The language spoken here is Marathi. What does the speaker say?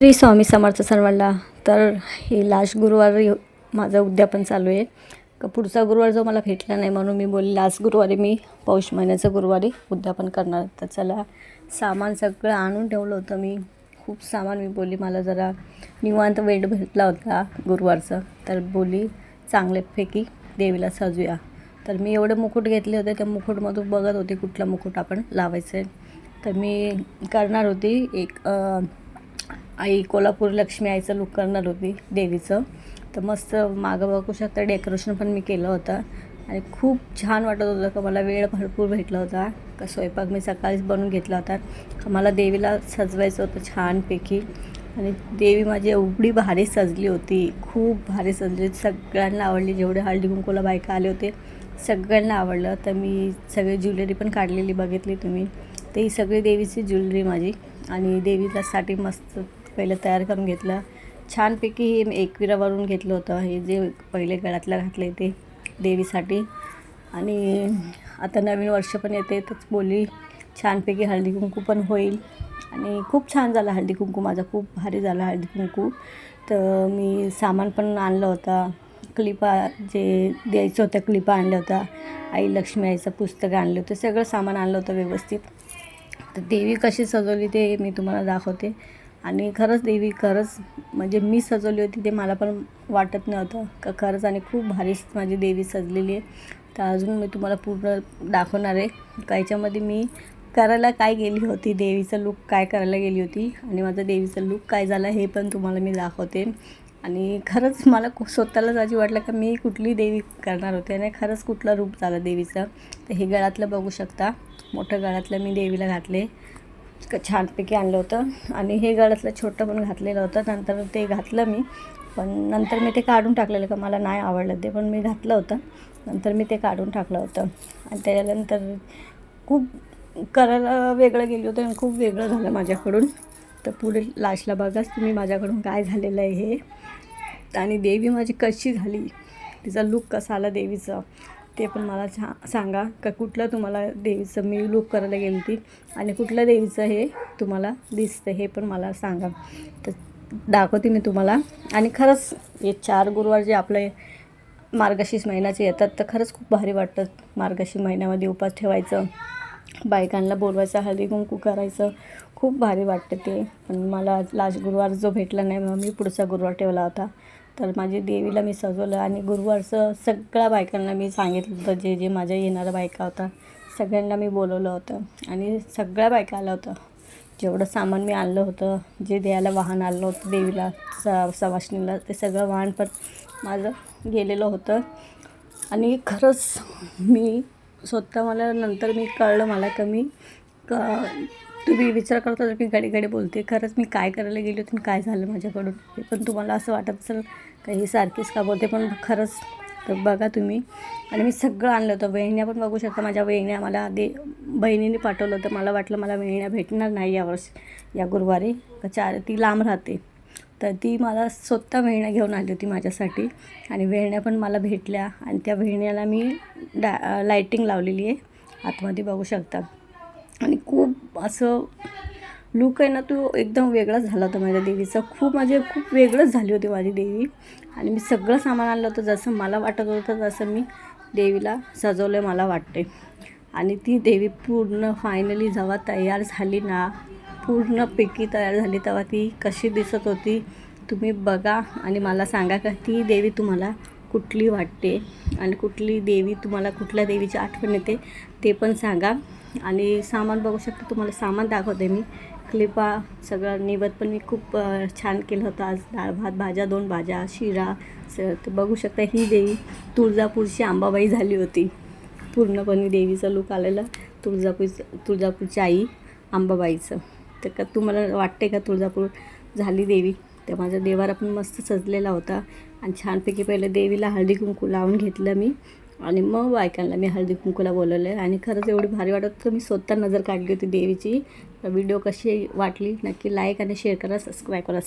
श्री स्वामी समर्थ सर्वांना. तर हे लास्ट गुरुवारी माझं उद्यापन चालू आहे. का पुढचा गुरुवार जो मला भेटला नाही म्हणून मी बोलली लास्ट गुरुवारी मी पौष महिन्याचं गुरुवारी उद्यापन करणार तर चला सामान सगळं आणून ठेवलं होतं मी. खूप सामान मी बोलली मला जरा निवांत वेळ भेटला होता गुरुवारचं. तर बोली चांगल्यापैकी देवीला सजूया. तर मी एवढे मुकुट घेतले होते त्या मुकुटमधून बघत होते कुठला मुकुट आपण लावायचं आहे. तर मी करणार होती एक आई कोल्हापूर लक्ष्मी आईचं लुक करणार होती देवीचं. तर मस्त मागं बघू शकता डेकोरेशन पण मी केलं होतं. आणि खूप छान वाटत होतं का मला वेळ भरपूर भेटला होता. का स्वयंपाक मी सकाळीच बनवून घेतला होता. का मला देवीला सजवायचं होतं छानपैकी. आणि देवी माझी एवढी भारी सजली होती. खूप भारी सजली. सगळ्यांना आवडली. जेवढे हळदी कुंकोला बायका आले होते सगळ्यांना आवडलं. तर मी सगळी ज्वेलरी पण काढलेली बघितली तुम्ही. तर ही सगळी देवीची ज्वेलरी माझी. आणि देवीला साठी मस्त पहिलं तयार करून घेतलं. छानपैकी हे एकविरावरून घेतलं होतं. हे जे पहिले गळ्यातलं घातले ते देवीसाठी. आणि आता नवीन वर्ष पण येते तर बोली छानपैकी हळदी कुंकू पण होईल. आणि खूप छान झालं हळदी कुंकू माझा. खूप भारी झाला हळदी कुंकू. तर मी सामान पण आणलं होतं. क्लिपा जे द्यायचं होतं क्लिपा आणल्या होता आई लक्ष्मी आईचं पुस्तक आणलं होतं. सगळं सामान आणलं होतं व्यवस्थित. तर देवी कशी सजवली ते मी तुम्हाला दाखवते. आणि खरंच देवी खरंच म्हणजे मी सजवली होती ते मला पण वाटत नव्हतं. का खरंच आणि खूप भारी माझी देवी सजलेली आहे. तर अजून मी तुम्हाला पूर्ण दाखवणार आहे. का याच्यामध्ये मी करायला काय गेली होती देवीचं लूक काय करायला गेली होती आणि माझं देवीचं लूक काय झालं हे पण तुम्हाला मी दाखवते. आणि खरंच मला स्वतःलाच अशी वाटलं का मी कुठली देवी करणार होते आणि खरंच कुठलं रूप झालं देवीचं. तर हे गळ्यातलं बघू शकता. मोठं गळ्यातलं मी देवीला घातले. छानपैकी आणलं होतं. आणि हे गळ्यातलं छोटं पण घातलेलं होतं. नंतर ते घातलं मी. पण नंतर मी ते काढून टाकलेलं का मला नाही आवडलं ते पण मी घातलं होतं. नंतर मी ते काढून टाकलं होतं. आणि त्याच्यानंतर खूप करायला वेगळं गेलं होतं आणि खूप वेगळं झालं माझ्याकडून. तर पुढे लास्टला बघाच तुम्ही माझ्याकडून काय झालेलं आहे हे. आणि देवी माझी कशी झाली? तिचा लूक कसा आला देवीचा? ते पण मला छा सांगा का कुठलं तुम्हाला देवीचं मी लूक करायला गेली ती आणि कुठलं देवीचं हे तुम्हाला दिसतं हे पण मला सांगा. तर दाखवते मी तुम्हाला. आणि खरंच हे चार गुरुवार जे आपले मार्गशीर्ष महिन्याचे येतात तर खरंच खूप भारी वाटतं मार्गशीर्ष महिन्यामध्ये उपास ठेवायचं बायकांना बोलवायचं हळदी कुंकू करायचं. खूप भारी वाटतं ते. पण मला लास्ट गुरुवार जो भेटला नाही मग मी पुढचा गुरुवार ठेवला होता. तर माझी देवीला मी सजवलं आणि गुरुवारचं सगळ्या बायकांना मी सांगितलं होतं जे जे माझ्या येणाऱ्या बायका होता सगळ्यांना मी बोलवलं होतं आणि सगळ्या बायका आलं होतं जेवढं सामान मी आणलं होतं जे द्यायला वाहन आणलं होतं देवीला स सवासणीला ते सगळं वाहन पण माझं गेलेलं होतं. आणि खरंच मी स्वतः मला नंतर मी कळलं मला का मी क तुम्ही विचार करता मी घडी बोलते. खरंच मी काय करायला गेली होती आणि काय झालं माझ्याकडून? हे पण तुम्हाला असं वाटत असेल काही सारखीच का बोलते? पण खरंच तर बघा तुम्ही. आणि मी सगळं आणलं होतं. वहिन्या पण बघू शकता. माझ्या वहिन्या मला आधी बहिणीने पाठवलं होतं. मला वाटलं मला वहिन्या भेटणार नाही यावर्षी या गुरुवारी. का चार ती लांब राहते. तर ती मला स्वतः वेण्या घेऊन आली होती माझ्यासाठी. आणि वेण्या पण मला भेटल्या. आणि त्या वेण्याला मी डा लाईटिंग लावलेली आहे. आतमध्ये बघू शकता. आणि खूप असं लूक आहे ना तो एकदम वेगळा झाला होता माझ्या देवीचा. खूप म्हणजे खूप वेगळंच झाली होती माझी देवी. आणि मी सगळं सामान आणलं होतं जसं मला वाटत होतं तसं मी देवीला सजवलं मला वाटते आणि ती देवी पूर्ण फायनली जेव्हा तयार झाली ना पूर्णपैकी तयार झाली तेव्हा ती कशी दिसत होती तुम्ही बघा आणि मला सांगा का ती देवी तुम्हाला कुठली वाटते? आणि कुठली देवी तुम्हाला कुठल्या देवीची आठवण येते ते पण सांगा. आणि सामान बघू शकता तुम्हाला सामान दाखवते मी. क्लिपा सगळं निवत पण मी खूप छान केलं होतं आज. डाळ भात भाज्या दोन भाज्या शिरा स तर बघू शकता ही देवी तुळजापूरची आंबाबाई झाली होती. पूर्णपणे देवीचं लूक आलेलं तुळजापूर तुळजापूरची आई आंबाबाईचं. तर का तुम्हाला वाटते का तुळजापूर झाली देवी? तर माझा देवारा पण मस्त सजलेला होता. आणि छानपैकी पहिले देवीला हळदी कुंकू लावून घेतलं मी. आणि मग बायकांना मी हळदी कुंकूला बोलवलं आणि खरंच एवढी भारी वाटत होतं मी स्वतः नजर काढली होती देवीची. व्हिडिओ कशी वाटली नक्की लाईक आणि शेअर करा सबस्क्राईब करा.